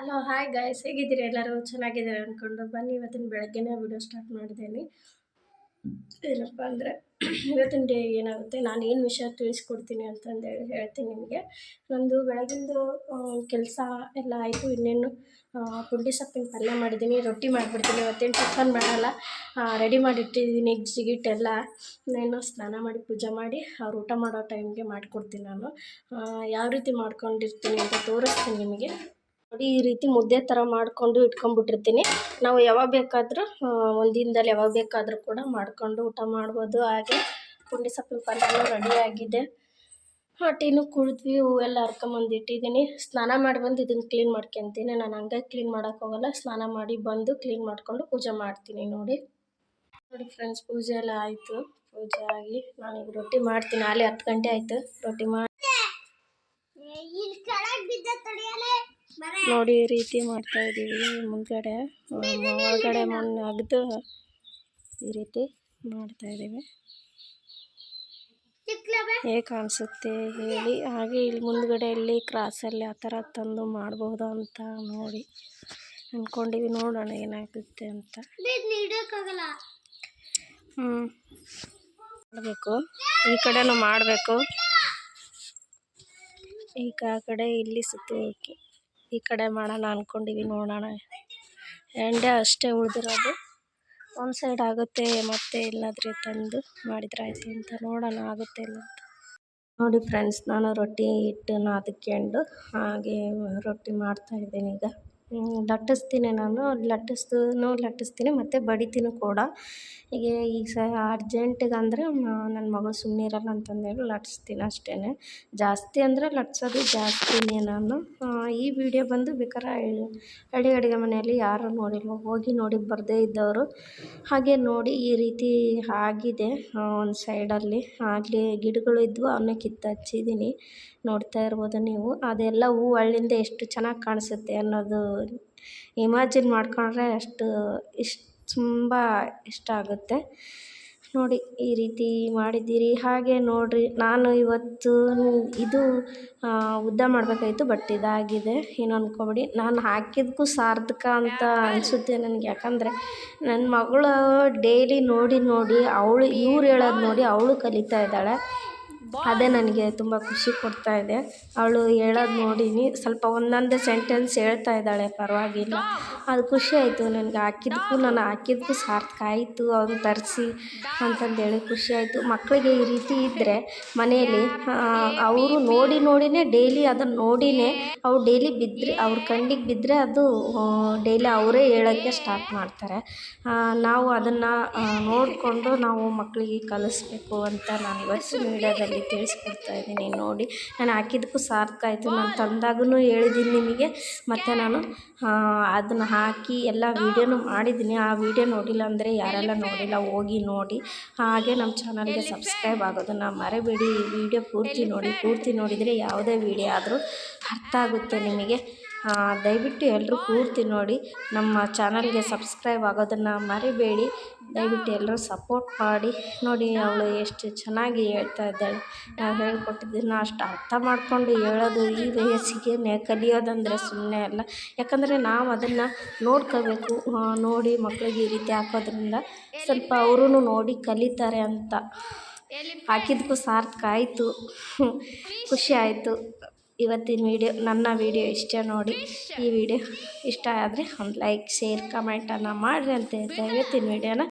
Hello hi guys ಹೇಗಿದ್ದೀರಿ? ಎಲ್ಲರೂ ಚೆನ್ನಾಗಿದ್ದೀರಿ ಅಂದ್ಕೊಂಡು ಬನ್ನಿ. ಇವತ್ತಿನ ಬೆಳಗ್ಗೆನೇ ವಿಡಿಯೋ ಸ್ಟಾರ್ಟ್ ಮಾಡಿದ್ದೀನಿ. ಏನಪ್ಪ ಅಂದರೆ, ಇವತ್ತಿನ ಡೇ ಏನಾಗುತ್ತೆ? ನಾನು ಏನು ವಿಷಯ ತಿಳಿಸ್ಕೊಡ್ತೀನಿ ಅಂತಂದೇಳಿ ಹೇಳ್ತೀನಿ ನಿಮಗೆ. ನಂದು ಬೆಳಗಿಂದು ಕೆಲಸ ಎಲ್ಲ ಆಯಿತು. ಇನ್ನೇನು ಪುಂಡಿ ಸೊಪ್ಪಿನ ಪಲ್ಯ ಮಾಡಿದ್ದೀನಿ. ರೊಟ್ಟಿ ಮಾಡಿಬಿಡ್ತೀನಿ. ಇವತ್ತೇನು ಟಿಫನ್ ಮಾಡಲ್ಲ. ರೆಡಿ ಮಾಡಿಟ್ಟಿದ್ದೀನಿ. ಜಿಗಿಟ್ಟೆಲ್ಲ ಇನ್ನೇನು ಸ್ನಾನ ಮಾಡಿ, ಪೂಜೆ ಮಾಡಿ, ಅವ್ರು ಊಟ ಮಾಡೋ ಟೈಮ್ಗೆ ಮಾಡಿಕೊಡ್ತೀನಿ ನಾನು. ಯಾವ ರೀತಿ ಮಾಡ್ಕೊಂಡಿರ್ತೀನಿ ಅಂತ ತೋರಿಸ್ತೀನಿ ನಿಮಗೆ. ನೋಡಿ ಈ ರೀತಿ ಮುದ್ದೆ ಥರ ಮಾಡಿಕೊಂಡು ಇಟ್ಕೊಂಡ್ಬಿಟ್ಟಿರ್ತೀನಿ. ನಾವು ಯಾವಾಗ ಬೇಕಾದರೂ ಒಂದು ದಿನದಲ್ಲಿ ಯಾವಾಗ ಬೇಕಾದರೂ ಕೂಡ ಮಾಡಿಕೊಂಡು ಊಟ ಮಾಡ್ಬೋದು. ಹಾಗೆ ಪುಂಡಿ ಸೊಪ್ಪಿನ ಪಲ್ಯನೂ ರೆಡಿಯಾಗಿದೆ ಹಾಂ ಟೀನು ಕುಡಿದ್ವಿ, ಹೂವೆಲ್ಲ ಹರ್ಕೊಂಬಂದು ಇಟ್ಟಿದ್ದೀನಿ. ಸ್ನಾನ ಮಾಡಿ ಬಂದು ಇದನ್ನು ಕ್ಲೀನ್ ಮಾಡ್ಕೊತೀನಿ. ನಾನು ಹಂಗೆ ಕ್ಲೀನ್ ಮಾಡೋಕೆ ಹೋಗಲ್ಲ. ಸ್ನಾನ ಮಾಡಿ ಬಂದು ಕ್ಲೀನ್ ಮಾಡಿಕೊಂಡು ಪೂಜೆ ಮಾಡ್ತೀನಿ ನೋಡಿ. ನೋಡಿ ಫ್ರೆಂಡ್ಸ್ ಪೂಜೆ ಎಲ್ಲ ಆಯಿತು. ಪೂಜೆ ಆಗಿ ನಾನೀಗ ರೊಟ್ಟಿ ಮಾಡ್ತೀನಿ. ಆಲೇ ಹತ್ತು ಗಂಟೆ ಆಯಿತು. ರೊಟ್ಟಿ ಮಾಡಿ ನೋಡಿ ಈ ರೀತಿ ಮಾಡ್ತಾ ಇದ್ದೀವಿ. ಮುಂದ್ಗಡೆ ಒಳಗಡೆ ಮಣ್ಣು ಅಗ್ದು ಈ ರೀತಿ ಮಾಡ್ತಾ ಇದ್ದೀವಿ. ಹೇಗೆ ಕಾಣಿಸುತ್ತೆ ಹೇಳಿ. ಹಾಗೆ ಇಲ್ಲಿ ಮುಂದ್ಗಡೆ ಇಲ್ಲಿ ಕ್ರಾಸಲ್ಲಿ ಆ ಥರ ತಂದು ಮಾಡ್ಬೋದು ಅಂತ ನೋಡಿ. ಅಂದ್ಕೊಂಡಿವಿ ನೋಡೋಣ ಏನಾಗುತ್ತೆ ಅಂತ. ಹ್ಞೂ ಮಾಡಬೇಕು. ಈ ಕಡೆನೂ ಮಾಡಬೇಕು. ಈಗ ಆ ಕಡೆ ಇಲ್ಲಿ ಸುತ್ತೋಕೆ ಈ ಕಡೆ ಮಾಡೋಣ ಅಂದ್ಕೊಂಡಿವಿ ನೋಡೋಣ. ಎಂಡೆ ಅಷ್ಟೇ ಉಳಿದಿರೋದು. ಒಂದು ಸೈಡ್ ಆಗುತ್ತೆ ಮತ್ತೆ ಇಲ್ಲಾದ್ರೆ ತಂದು ಮಾಡಿದ್ರೆ ಆಯಿತು ಅಂತ ನೋಡೋಣ ಆಗುತ್ತೆ ಇಲ್ಲ ಅಂತ. ನೋಡಿ ಫ್ರೆಂಡ್ಸ್ ನಾನು ರೊಟ್ಟಿ ಹಿಟ್ಟನ್ನು ನಾದ್ಕೊಂಡು ಹಾಗೆ ರೊಟ್ಟಿ ಮಾಡ್ತಾಯಿದ್ದೀನಿ ಈಗ. ಲಟ್ಟಿಸ್ತೀನಿ ನಾನು. ಲಟ್ಟಿಸ್ದು ಲಟ್ಟಿಸ್ತೀನಿ, ಮತ್ತು ಬಡಿತೀನಿ ಕೂಡ. ಈಗ ಈಗ ಸ ಅರ್ಜೆಂಟಿಗೆ ಅಂದರೆ ನನ್ನ ಮಗಳು ಸುಮ್ಮನೆ ಇರಲ್ಲ ಅಂತಂದೇಳಿ ಲಟ್ಟಿಸ್ತೀನಿ ಅಷ್ಟೇ ಜಾಸ್ತಿ ಅಂದರೆ ಲಟ್ಟಿಸೋದು ಜಾಸ್ತಿನೇ ನಾನು. ಈ ವಿಡಿಯೋ ಬಂದು ಬೇಕಾದ್ರೆ ಹಳ್ಳಿ ಅಡುಗೆ ಮನೆಯಲ್ಲಿ ಯಾರು ನೋಡಿಲ್ಲ ಹೋಗಿ ನೋಡಿ, ಬರದೇ ಇದ್ದವರು. ಹಾಗೆ ನೋಡಿ ಈ ರೀತಿ ಆಗಿದೆ ಒಂದು ಸೈಡಲ್ಲಿ ಆಗಲಿ ಗಿಡಗಳು ಇದ್ವು, ಅವನ್ನೇ ಕಿತ್ತು ಹಚ್ಚಿದ್ದೀನಿ. ನೋಡ್ತಾ ಇರ್ಬೋದು ನೀವು. ಅದೆಲ್ಲ ಹೂ ಹಳ್ಳಿಂದ ಎಷ್ಟು ಚೆನ್ನಾಗಿ ಕಾಣಿಸುತ್ತೆ ಅನ್ನೋದು ಇಮ್ಯಾಜಿನ್ ಮಾಡ್ಕೊಂಡ್ರೆ ಅಷ್ಟು ಇಷ್ಟು ತುಂಬ ಇಷ್ಟ ಆಗುತ್ತೆ. ನೋಡಿ, ಈ ರೀತಿ ಮಾಡಿದ್ದೀರಿ. ಹಾಗೆ ನೋಡಿರಿ, ನಾನು ಇವತ್ತು ಇದು ಉದ್ದ ಮಾಡಬೇಕಾಗಿತ್ತು ಬಟ್ ಇದಾಗಿದೆ. ಏನು ಅಂದ್ಕೊಬೇಡಿ ನಾನು ಹಾಕಿದ್ದಕ್ಕೂ ಸಾರ್ಥಕ ಅಂತ ಅನಿಸುತ್ತೆ ನನಗೆ. ಯಾಕಂದರೆ ನನ್ನ ಮಗಳು ಡೈಲಿ ನೋಡಿ ನೋಡಿ, ಅವಳು, ಇವ್ರು ಹೇಳೋದು ನೋಡಿ, ಅವಳು ಕಲಿತಾ ಇದ್ದಾಳೆ. ಅದೇ ನನಗೆ ತುಂಬ ಖುಷಿ ಕೊಡ್ತಾ ಇದೆ. ಅವಳು ಹೇಳೋದು ನೋಡೀನಿ. ಸ್ವಲ್ಪ ಒಂದೊಂದು ಸೆಂಟೆನ್ಸ್ ಹೇಳ್ತಾ ಇದ್ದಾಳೆ, ಪರವಾಗಿಲ್ಲ. ಅದು ಖುಷಿ ಆಯಿತು. ನನಗೆ ಹಾಕಿದ್ದಕ್ಕೂ, ನಾನು ಹಾಕಿದ್ದಕ್ಕೂ ಸಾರ್ಥಕ ಆಯಿತು. ಅವ್ನು ತರಿಸಿ ಅಂತಂದೇಳಿ ಖುಷಿ ಆಯಿತು. ಮಕ್ಕಳಿಗೆ ಈ ರೀತಿ ಇದ್ದರೆ ಮನೆಯಲ್ಲಿ ಅವರು ನೋಡಿ ನೋಡಿನೇ ಡೈಲಿ ಅದನ್ನು ನೋಡಿನೇ ಅವ್ರು ಡೈಲಿ ಬಿದ್ದರೆ ಅವ್ರ ಕಣ್ಣಿಗೆ ಬಿದ್ದರೆ ಅದು ಡೈಲಿ ಅವರೇ ಹೇಳೋಕ್ಕೆ ಸ್ಟಾರ್ಟ್ ಮಾಡ್ತಾರೆ. ನಾವು ಅದನ್ನು ನೋಡಿಕೊಂಡು ನಾವು ಮಕ್ಕಳಿಗೆ ಕಲಿಸ್ಬೇಕು ಅಂತ ನಾನು ಇವತ್ತು ತಿಳಿಸ್ಕೊಡ್ತಾ ಇದ್ದೀನಿ. ನೋಡಿ, ನಾನು ಹಾಕಿದ್ದಕ್ಕೂ ಸಾರ್ಥಕ ಆಯಿತು. ನಾನು ತಂದಾಗೂ ಹೇಳಿದ್ದೀನಿ ನಿಮಗೆ. ಮತ್ತು ನಾನು ಅದನ್ನು ಹಾಕಿ ಎಲ್ಲ ವೀಡಿಯೋನು ಮಾಡಿದ್ದೀನಿ. ಆ ವೀಡಿಯೋ ನೋಡಿಲ್ಲ ಅಂದರೆ ಯಾರೆಲ್ಲ ನೋಡಿಲ್ಲ, ಹೋಗಿ ನೋಡಿ. ಹಾಗೆ ನಮ್ಮ ಚಾನಲ್ಗೆ ಸಬ್ಸ್ಕ್ರೈಬ್ ಆಗೋದನ್ನು ಮರೆಬೇಡಿ. ಈ ವಿಡಿಯೋ ಪೂರ್ತಿ ನೋಡಿ, ಪೂರ್ತಿ ನೋಡಿದರೆ ಯಾವುದೇ ವಿಡಿಯೋ ಆದರೂ ಅರ್ಥ ಆಗುತ್ತೆ ನಿಮಗೆ. ದಯವಿಟ್ಟು ಎಲ್ಲರೂ ಪೂರ್ತಿ ನೋಡಿ. ನಮ್ಮ ಚಾನಲ್ಗೆ ಸಬ್ಸ್ಕ್ರೈಬ್ ಆಗೋದನ್ನು ಮರಿಬೇಡಿ. ದಯವಿಟ್ಟು ಎಲ್ಲರೂ ಸಪೋರ್ಟ್ ಮಾಡಿ. ನೋಡಿ ಅವಳು ಎಷ್ಟು ಚೆನ್ನಾಗಿ ಹೇಳ್ತಾ ಇದ್ದಾಳೆ. ನಾವು ಹೇಳ್ಕೊಟ್ಟಿದ್ದನ್ನು ಅಷ್ಟು ಅರ್ಥ ಮಾಡಿಕೊಂಡು ಹೇಳೋದು ಈ ವಯಸ್ಸಿಗೆ ಕಲಿಯೋದಂದರೆ ಸುಮ್ಮನೆ ಅಲ್ಲ. ಯಾಕಂದರೆ ನಾವು ಅದನ್ನು ನೋಡ್ಕೋಬೇಕು. ನೋಡಿ ಮಕ್ಕಳಿಗೆ ಈ ರೀತಿ ಹಾಕೋದ್ರಿಂದ ಸ್ವಲ್ಪ ಅವರೂ ನೋಡಿ ಕಲಿತಾರೆ ಅಂತ. ಹಾಕಿದ್ದಕ್ಕೂ ಸಾರ್ಥಕ ಆಯಿತು. ಖುಷಿ ಆಯಿತು. ಇವತ್ತಿನ ವಿಡಿಯೋ ನನ್ನ ವಿಡಿಯೋ ಇಷ್ಟ ನೋಡಿ. ಈ ವಿಡಿಯೋ ಇಷ್ಟ ಆದರೆ ಒಂದು ಲೈಕ್ ಶೇರ್ ಕಮೆಂಟನ್ನು ಮಾಡಿರಿ ಅಂತ ಹೇಳ್ತಾ ಇವತ್ತಿನ ವೀಡಿಯೋನ